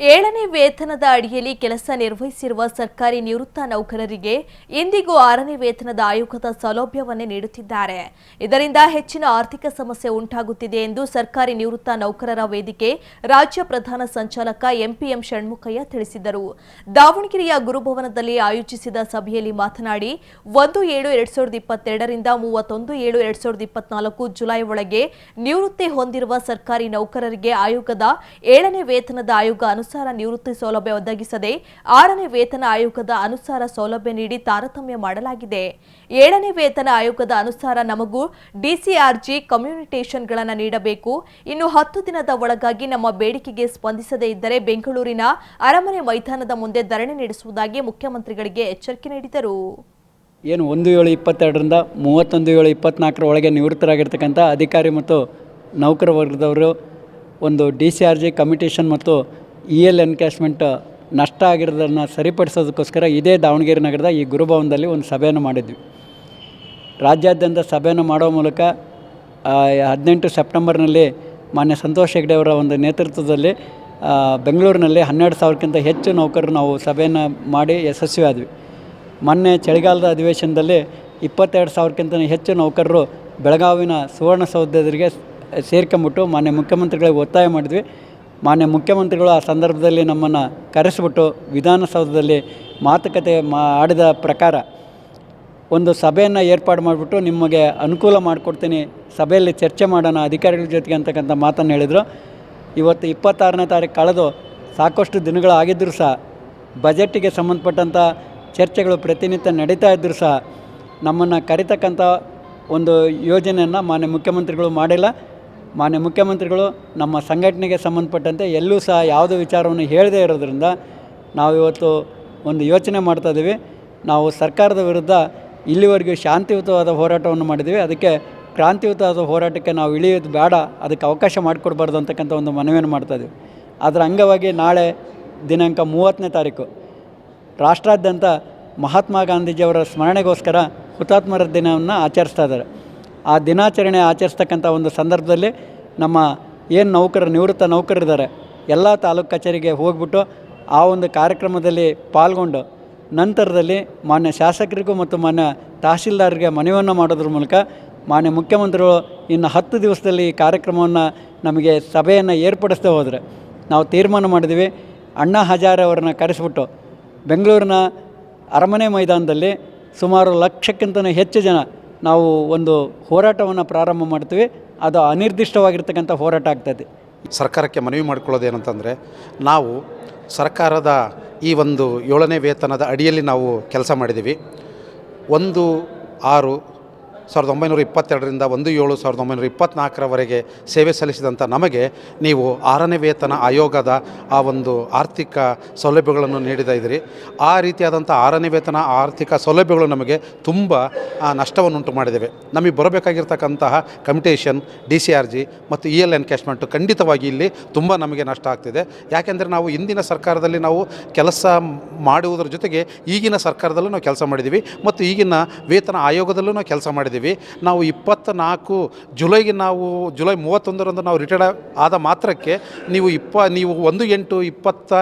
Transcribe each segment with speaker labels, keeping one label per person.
Speaker 1: ಏಳನೇ ವೇತನದ ಅಡಿಯಲ್ಲಿ ಕೆಲಸ ನಿರ್ವಹಿಸಿರುವ ಸರ್ಕಾರಿ ನಿವೃತ್ತ ನೌಕರರಿಗೆ ಇಂದಿಗೂ ಆರನೇ ವೇತನದ ಆಯೋಗದ ಸೌಲಭ್ಯವನ್ನೇ ನೀಡುತ್ತಿದ್ದಾರೆ. ಇದರಿಂದ ಹೆಚ್ಚಿನ ಆರ್ಥಿಕ ಸಮಸ್ಯೆ ಉಂಟಾಗುತ್ತಿದೆ ಎಂದು ಸರ್ಕಾರಿ ನಿವೃತ್ತ ನೌಕರರ ವೇದಿಕೆ ರಾಜ್ಯ ಪ್ರಧಾನ ಸಂಚಾಲಕ ಎಂಪಿಎಂ ಷಣ್ಮುಖಯ್ಯ ತಿಳಿಸಿದರು. ದಾವಣಗೆರೆಯ ಗುರುಭವನದಲ್ಲಿ ಆಯೋಜಿಸಿದ ಸಭೆಯಲ್ಲಿ ಮಾತನಾಡಿ, ಒಂದು ಏಳು ಎರಡ್ ಸಾವಿರದ ಇಪ್ಪತ್ತೆರಡರಿಂದ ಮೂವತ್ತೊಂದು ಏಳು ಎರಡ್ ಸಾವಿರದ ಇಪ್ಪತ್ನಾಲ್ಕು ಜುಲೈ ಒಳಗೆ ನಿವೃತ್ತಿ ಹೊಂದಿರುವ ಸರ್ಕಾರಿ ನೌಕರರಿಗೆ ಆಯೋಗದ ಏಳನೇ ವೇತನದ ಆಯೋಗ ಅನುಸಾರ ನಿವೃತ್ತಿ ಸೌಲಭ್ಯ ಒದಗಿಸದೆ ಆರನೇ ವೇತನ ಆಯೋಗದ ಅನುಸಾರ ಸೌಲಭ್ಯ ನೀಡಿ ತಾರತಮ್ಯ ಮಾಡಲಾಗಿದೆ. ಏಳನೇ ವೇತನ ಆಯೋಗದ ಅನುಸಾರ ನಮಗೂ ಡಿಸಿಆರ್ಜಿ ಕಮ್ಯುನಿಟೇಷನ್ಗಳನ್ನು ನೀಡಬೇಕು. ಇನ್ನು ಹತ್ತು ದಿನದ ಒಳಗಾಗಿ ನಮ್ಮ ಬೇಡಿಕೆಗೆ ಸ್ಪಂದಿಸದೇ ಇದ್ದರೆ ಬೆಂಗಳೂರಿನ ಅರಮನೆ ಮೈದಾನದ ಮುಂದೆ ಧರಣಿ ನಡೆಸುವುದಾಗಿ ಮುಖ್ಯಮಂತ್ರಿಗಳಿಗೆ ಎಚ್ಚರಿಕೆ ನೀಡಿದರು.
Speaker 2: ಏನು ಒಂದು ಏಳು ಇಪ್ಪತ್ತೆರಡರಿಂದ ಮೂವತ್ತೊಂದು ಏಳು ಇಪ್ಪತ್ನಾಲ್ಕರ ಒಳಗೆ ನಿವೃತ್ತರಾಗಿರ್ತಕ್ಕಂಥ ಅಧಿಕಾರಿ ಮತ್ತು ನೌಕರ ವರ್ಗದವರು ಒಂದು D C R G commutation ಮತ್ತು ಇ ಎಲ್ ಎನ್ಕ್ಯಾಶ್ಮೆಂಟ್ ನಷ್ಟ ಆಗಿರೋದನ್ನು ಸರಿಪಡಿಸೋದಕ್ಕೋಸ್ಕರ ಇದೇ ದಾವಣಗೆರೆ ನಗರದ ಈ ಗುರುಭವನದಲ್ಲಿ ಒಂದು ಸಭೆಯನ್ನು ಮಾಡಿದ್ವಿ. ರಾಜ್ಯಾದ್ಯಂತ ಸಭೆಯನ್ನು ಮಾಡೋ ಮೂಲಕ ಹದಿನೆಂಟು ಸೆಪ್ಟೆಂಬರ್ನಲ್ಲಿ ಮಾನ್ಯ ಸಂತೋಷ್ ಹೆಗ್ಡೆ ಅವರ ಒಂದು ನೇತೃತ್ವದಲ್ಲಿ ಬೆಂಗಳೂರಿನಲ್ಲಿ ಹನ್ನೆರಡು ಸಾವಿರಕ್ಕಿಂತ ಹೆಚ್ಚು ನೌಕರರು ನಾವು ಸಭೆಯನ್ನು ಮಾಡಿ ಯಶಸ್ವಿ ಆದ್ವಿ ಮೊನ್ನೆ ಚಳಿಗಾಲದ ಅಧಿವೇಶನದಲ್ಲಿ ಇಪ್ಪತ್ತೆರಡು ಸಾವಿರಕ್ಕಿಂತ ಹೆಚ್ಚು ನೌಕರರು ಬೆಳಗಾವಿನ ಸುವರ್ಣಸೌಧರಿಗೆ ಸೇರ್ಕೊಂಬಿಟ್ಟು ಮಾನ್ಯ ಮುಖ್ಯಮಂತ್ರಿಗಳಿಗೆ ಒತ್ತಾಯ ಮಾಡಿದ್ವಿ. ಮಾನ್ಯ ಮುಖ್ಯಮಂತ್ರಿಗಳು ಆ ಸಂದರ್ಭದಲ್ಲಿ ನಮ್ಮನ್ನು ಕರೆಸಿಬಿಟ್ಟು ವಿಧಾನಸೌಧದಲ್ಲಿ ಮಾತುಕತೆ ಮಾ ಆಡಿದ ಪ್ರಕಾರ ಒಂದು ಸಭೆಯನ್ನು ಏರ್ಪಾಡು ಮಾಡಿಬಿಟ್ಟು ನಿಮಗೆ ಅನುಕೂಲ ಮಾಡಿಕೊಡ್ತೀನಿ. ಸಭೆಯಲ್ಲಿ ಚರ್ಚೆ ಮಾಡೋಣ, ಅಧಿಕಾರಿಗಳ ಜೊತೆಗೆ ಅಂತಕ್ಕಂಥ ಮಾತನ್ನು ಹೇಳಿದರು. ಇವತ್ತು ಇಪ್ಪತ್ತಾರನೇ ತಾರೀಕು ಕಳೆದು ಸಾಕಷ್ಟು ದಿನಗಳಾಗಿದ್ದರೂ ಸಹ ಬಜೆಟ್ಟಿಗೆ ಸಂಬಂಧಪಟ್ಟಂಥ ಚರ್ಚೆಗಳು ಪ್ರತಿನಿತ್ಯ ನಡೀತಾ ಇದ್ದರೂ ಸಹ, ನಮ್ಮನ್ನು ಕರಿತಕ್ಕಂಥ ಒಂದು ಯೋಜನೆಯನ್ನು ಮಾನ್ಯ ಮುಖ್ಯಮಂತ್ರಿಗಳು ಮಾಡಿಲ್ಲ. ಮಾನ್ಯ ಮುಖ್ಯಮಂತ್ರಿಗಳು, ನಮ್ಮ ಸಂಘಟನೆಗೆ ಸಂಬಂಧಪಟ್ಟಂತೆ ಎಲ್ಲೂ ಸಹ ಯಾವುದೇ ವಿಚಾರವನ್ನು ಹೇಳದೇ ಇರೋದರಿಂದ ನಾವು ಇವತ್ತು ಒಂದು ಯೋಚನೆ ಮಾಡ್ತಾ ಇದ್ದೀವಿ. ನಾವು ಸರ್ಕಾರದ ವಿರುದ್ಧ ಇಲ್ಲಿವರೆಗೂ ಶಾಂತಿಯುತವಾದ ಹೋರಾಟವನ್ನು ಮಾಡಿದ್ದೀವಿ. ಅದಕ್ಕೆ ಕ್ರಾಂತಿಯುತವಾದ ಹೋರಾಟಕ್ಕೆ ನಾವು ಇಳಿಯೋದು ಬೇಡ, ಅದಕ್ಕೆ ಅವಕಾಶ ಮಾಡಿಕೊಡ್ಬಾರ್ದು ಅಂತಕ್ಕಂಥ ಒಂದು ಮನವಿಯನ್ನು ಮಾಡ್ತಾ ಇದ್ದೀವಿ. ಅದರ ಅಂಗವಾಗಿ ನಾಳೆ ದಿನಾಂಕ ಮೂವತ್ತನೇ ತಾರೀಕು, ರಾಷ್ಟ್ರಾದ್ಯಂತ ಮಹಾತ್ಮ ಗಾಂಧೀಜಿಯವರ ಸ್ಮರಣೆಗೋಸ್ಕರ ಹುತಾತ್ಮರ ದಿನವನ್ನು ಆಚರಿಸ್ತಾ ಇದ್ದಾರೆ. ಆ ದಿನಾಚರಣೆ ಆಚರಿಸ್ತಕ್ಕಂಥ ಒಂದು ಸಂದರ್ಭದಲ್ಲಿ ನಮ್ಮ ಏನು ನೌಕರ, ನಿವೃತ್ತ ನೌಕರರಿದ್ದಾರೆ, ಎಲ್ಲ ತಾಲೂಕು ಕಚೇರಿಗೆ ಹೋಗ್ಬಿಟ್ಟು ಆ ಒಂದು ಕಾರ್ಯಕ್ರಮದಲ್ಲಿ ಪಾಲ್ಗೊಂಡು ನಂತರದಲ್ಲಿ ಮಾನ್ಯ ಶಾಸಕರಿಗೂ ಮತ್ತು ಮಾನ್ಯ ತಹಶೀಲ್ದಾರರಿಗೆ ಮನವಿಯನ್ನು ಮಾಡೋದ್ರ ಮೂಲಕ ಮಾನ್ಯ ಮುಖ್ಯಮಂತ್ರಿಗಳು ಇನ್ನು ಹತ್ತು ದಿವಸದಲ್ಲಿ ಈ ಕಾರ್ಯಕ್ರಮವನ್ನು ನಮಗೆ ಸಭೆಯನ್ನು ಏರ್ಪಡಿಸ್ತಾ ಹೋದರೆ ನಾವು ತೀರ್ಮಾನ ಮಾಡಿದ್ವಿ. ಅಣ್ಣಾ ಹಜಾರೆ ಅವರನ್ನ ಕರೆಸಿಬಿಟ್ಟು ಬೆಂಗಳೂರಿನ ಅರಮನೆ ಮೈದಾನದಲ್ಲಿ ಸುಮಾರು ಲಕ್ಷಕ್ಕಿಂತ ಹೆಚ್ಚು ಜನ ನಾವು ಒಂದು ಹೋರಾಟವನ್ನು ಪ್ರಾರಂಭ ಮಾಡ್ತೀವಿ. ಅದು ಅನಿರ್ದಿಷ್ಟವಾಗಿರ್ತಕ್ಕಂಥ ಹೋರಾಟ ಆಗ್ತದೆ
Speaker 3: ಸರ್ಕಾರಕ್ಕೆ ಮನವಿ ಮಾಡಿಕೊಳ್ಳೋದು ಏನಂತಂದರೆ, ನಾವು ಸರ್ಕಾರದ ಈ ಒಂದು ಏಳನೇ ವೇತನದ ಅಡಿಯಲ್ಲಿ ನಾವು ಕೆಲಸ ಮಾಡಿದ್ದೀವಿ. ಒಂದು, ಆರು ಸಾವಿರದ ಒಂಬೈನೂರ ಇಪ್ಪತ್ತೆರಡರಿಂದ ಒಂದು ಏಳು ಸಾವಿರದ ಒಂಬೈನೂರ ಇಪ್ಪತ್ತ್ನಾಲ್ಕರವರೆಗೆ ಸೇವೆ ಸಲ್ಲಿಸಿದಂಥ ನಮಗೆ ನೀವು ಆರನೇ ವೇತನ ಆಯೋಗದ ಆ ಒಂದು ಆರ್ಥಿಕ ಸೌಲಭ್ಯಗಳನ್ನು ನೀಡಿದ ಇದ್ದೀರಿ. ಆ ರೀತಿಯಾದಂಥ ಆರನೇ ವೇತನ ಆರ್ಥಿಕ ಸೌಲಭ್ಯಗಳು ನಮಗೆ ತುಂಬ ನಷ್ಟವನ್ನುಂಟು ಮಾಡಿದ್ದೇವೆ ನಮಗೆ ಬರಬೇಕಾಗಿರ್ತಕ್ಕಂತಹ commutation D C R G ಮತ್ತು ಇ ಎಲ್ ಎನ್ಕ್ಯಾಶ್ಮೆಂಟು ಖಂಡಿತವಾಗಿ ಇಲ್ಲಿ ತುಂಬ ನಮಗೆ ನಷ್ಟ ಆಗ್ತಿದೆ. ಯಾಕೆಂದರೆ ನಾವು ಇಂದಿನ ಸರ್ಕಾರದಲ್ಲಿ ನಾವು ಕೆಲಸ ಮಾಡುವುದರ ಜೊತೆಗೆ ಈಗಿನ ಸರ್ಕಾರದಲ್ಲೂ ನಾವು ಕೆಲಸ ಮಾಡಿದ್ದೀವಿ ಮತ್ತು ಈಗಿನ ವೇತನ ಆಯೋಗದಲ್ಲೂ ನಾವು ಕೆಲಸ ಮಾಡಿದ್ದೀವಿ. ನಾವು ಇಪ್ಪತ್ತ ನಾಲ್ಕು ಜುಲೈಗೆ ನಾವು, ಜುಲೈ ಮೂವತ್ತೊಂದರಂದು ನಾವು ರಿಟೈರ್ಡ್ ಆದ ಮಾತ್ರಕ್ಕೆ ನೀವು ಇಪ್ಪ, ನೀವು ಒಂದು ಎಂಟು ಇಪ್ಪತ್ತ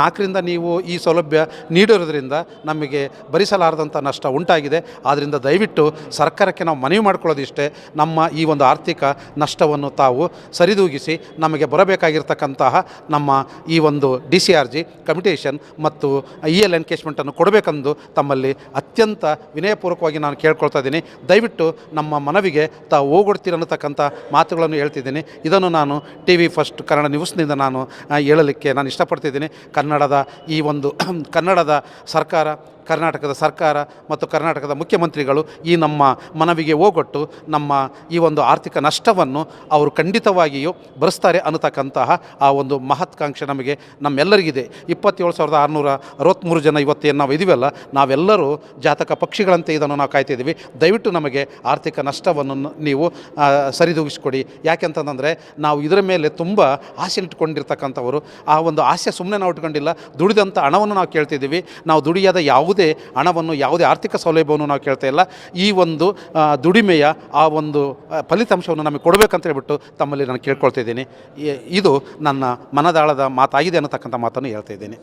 Speaker 3: ನಾಲ್ಕರಿಂದ ನೀವು ಈ ಸೌಲಭ್ಯ ನೀಡಿರೋದ್ರಿಂದ ನಮಗೆ ಭರಿಸಲಾರದಂಥ ನಷ್ಟ ಉಂಟಾಗಿದೆ. ಆದ್ದರಿಂದ ದಯವಿಟ್ಟು ಸರ್ಕಾರಕ್ಕೆ ನಾವು ಮನವಿ ಮಾಡ್ಕೊಳ್ಳೋದಿಷ್ಟೇ. ನಮ್ಮ ಈ ಒಂದು ಆರ್ಥಿಕ ನಷ್ಟವನ್ನು ತಾವು ಸರಿದೂಗಿಸಿ ನಮಗೆ ಬರಬೇಕಾಗಿರ್ತಕ್ಕಂತಹ ನಮ್ಮ ಈ ಒಂದು D C R G commutation ಮತ್ತು ಇ ಎಲ್ ಎನ್ಕೇಜ್ಮೆಂಟನ್ನು ಕೊಡಬೇಕೆಂದು ತಮ್ಮಲ್ಲಿ ಅತ್ಯಂತ ವಿನಯಪೂರ್ವಕವಾಗಿ ನಾನು ಕೇಳ್ಕೊಳ್ತಾ ಇದ್ದೀನಿ. ನಮ್ಮ ಮನವಿಗೆ ತಾವು ಹೋಗೊಡ್ತೀರ ಅನ್ನತಕ್ಕಂಥ ಮಾತುಗಳನ್ನು ಹೇಳ್ತಿದ್ದೀನಿ. ಇದನ್ನು ನಾನು ಟಿ ವಿ ಫಸ್ಟ್ ಕನ್ನಡ ನ್ಯೂಸ್ನಿಂದ ನಾನು ಹೇಳಲಿಕ್ಕೆ ನಾನು ಇಷ್ಟಪಡ್ತಿದ್ದೀನಿ. ಕನ್ನಡದ ಈ ಒಂದು, ಕನ್ನಡದ ಸರ್ಕಾರ ಕರ್ನಾಟಕದ ಸರ್ಕಾರ ಮತ್ತು ಕರ್ನಾಟಕದ ಮುಖ್ಯಮಂತ್ರಿಗಳು ಈ ನಮ್ಮ ಮನವಿಗೆ ಹೋಗೊಟ್ಟು ನಮ್ಮ ಈ ಒಂದು ಆರ್ಥಿಕ ನಷ್ಟವನ್ನು ಅವರು ಖಂಡಿತವಾಗಿಯೂ ಭರಿಸ್ತಾರೆ ಅನ್ನತಕ್ಕಂತಹ ಆ ಒಂದು ಮಹತ್ಕಾಂಕ್ಷೆ ನಮಗೆ ನಮ್ಮೆಲ್ಲರಿಗಿದೆ. ಇಪ್ಪತ್ತೇಳು ಸಾವಿರದ ಆರುನೂರ ಅರವತ್ತ್ಮೂರು ಜನ ಇವತ್ತೇನು ನಾವು ಇದೀವಲ್ಲ, ನಾವೆಲ್ಲರೂ ಜಾತಕ ಪಕ್ಷಿಗಳಂತೆ ಇದನ್ನು ನಾವು ಕಾಯ್ತಿದ್ದೀವಿ ದಯವಿಟ್ಟು ನಮಗೆ ಆರ್ಥಿಕ ನಷ್ಟವನ್ನು ನೀವು ಸರಿದೂಗಿಸ್ಕೊಡಿ. ಯಾಕೆಂತಂದರೆ ನಾವು ಇದರ ಮೇಲೆ ತುಂಬ ಆಸೆ ಇಟ್ಕೊಂಡಿರ್ತಕ್ಕಂಥವರು. ಆ ಒಂದು ಆಸೆ ಸುಮ್ಮನೆ ನಾವು ಇಟ್ಕೊಂಡಿಲ್ಲ, ದುಡಿದಂಥ ಹಣವನ್ನು ನಾವು ಕೇಳ್ತಿದ್ದೀವಿ ನಾವು ದುಡಿಯದ ಯಾವುದೇ ಯಾವುದೇ ಹಣವನ್ನು, ಯಾವುದೇ ಆರ್ಥಿಕ ಸೌಲಭ್ಯವನ್ನು ನಾವು ಕೇಳ್ತಾ ಇಲ್ಲ. ಈ ಒಂದು ದುಡಿಮೆಯ ಆ ಒಂದು ಫಲಿತಾಂಶವನ್ನು ನಮಗೆ ಕೊಡಬೇಕಂತ ಹೇಳ್ಬಿಟ್ಟು ತಮ್ಮಲ್ಲಿ ನಾನು ಕೇಳ್ಕೊಳ್ತಾ ಇದ್ದೀನಿ. ಇದು ನನ್ನ ಮನದಾಳದ ಮಾತಾಗಿದೆ ಅನ್ನತಕ್ಕಂಥ ಮಾತನ್ನು ಹೇಳ್ತಾ ಇದ್ದೀನಿ.